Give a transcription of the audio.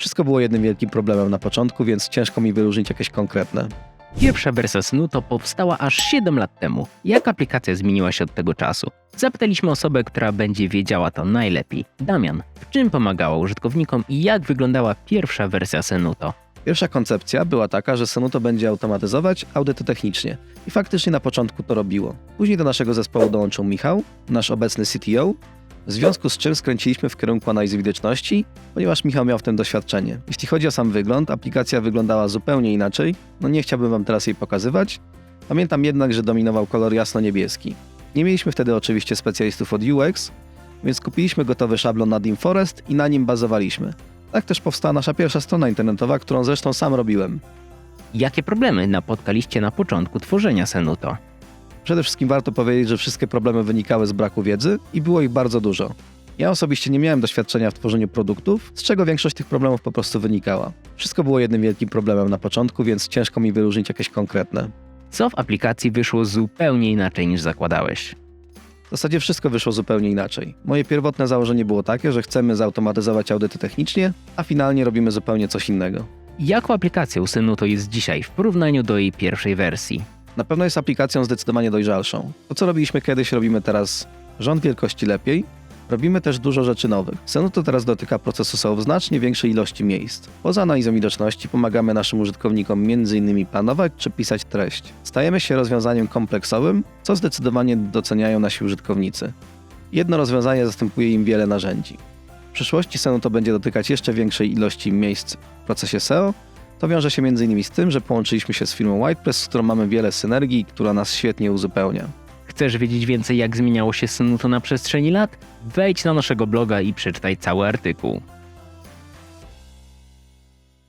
Wszystko było jednym wielkim problemem na początku, więc ciężko mi wyróżnić jakieś konkretne. Pierwsza wersja Snuto powstała aż 7 lat temu. Jak aplikacja zmieniła się od tego czasu? Zapytaliśmy osobę, która będzie wiedziała to najlepiej. Damian, w czym pomagała użytkownikom i jak wyglądała pierwsza wersja Senuto? Pierwsza koncepcja była taka, że Senuto będzie automatyzować audyty technicznie. I faktycznie na początku to robiło. Później do naszego zespołu dołączył Michał, nasz obecny CTO, w związku z czym skręciliśmy w kierunku analizy widoczności, ponieważ Michał miał w tym doświadczenie. Jeśli chodzi o sam wygląd, aplikacja wyglądała zupełnie inaczej. No nie chciałbym wam teraz jej pokazywać. Pamiętam jednak, że dominował kolor jasno-niebieski. Nie mieliśmy wtedy oczywiście specjalistów od UX, więc kupiliśmy gotowy szablon na Dim Forest i na nim bazowaliśmy. Tak też powstała nasza pierwsza strona internetowa, którą zresztą sam robiłem. Jakie problemy napotkaliście na początku tworzenia Senuto? Przede wszystkim warto powiedzieć, że wszystkie problemy wynikały z braku wiedzy i było ich bardzo dużo. Ja osobiście nie miałem doświadczenia w tworzeniu produktów, z czego większość tych problemów po prostu wynikała. Wszystko było jednym wielkim problemem na początku, więc ciężko mi wyróżnić jakieś konkretne. Co w aplikacji wyszło zupełnie inaczej niż zakładałeś? W zasadzie wszystko wyszło zupełnie inaczej. Moje pierwotne założenie było takie, że chcemy zautomatyzować audyty technicznie, a finalnie robimy zupełnie coś innego. Jaką aplikacją Senuto jest dzisiaj w porównaniu do jej pierwszej wersji? Na pewno jest aplikacją zdecydowanie dojrzalszą. To, co robiliśmy kiedyś, robimy teraz rząd wielkości lepiej. Robimy też dużo rzeczy nowych. Senuto teraz dotyka procesów w znacznie większej ilości miejsc. Poza analizą widoczności pomagamy naszym użytkownikom m.in. planować czy pisać treść. Stajemy się rozwiązaniem kompleksowym, co zdecydowanie doceniają nasi użytkownicy. Jedno rozwiązanie zastępuje im wiele narzędzi. W przyszłości Senuto będzie dotykać jeszcze większej ilości miejsc w procesie SEO, to wiąże się m.in. z tym, że połączyliśmy się z firmą WhitePress, z którą mamy wiele synergii, która nas świetnie uzupełnia. Chcesz wiedzieć więcej, jak zmieniało się Senuto na przestrzeni lat? Wejdź na naszego bloga i przeczytaj cały artykuł.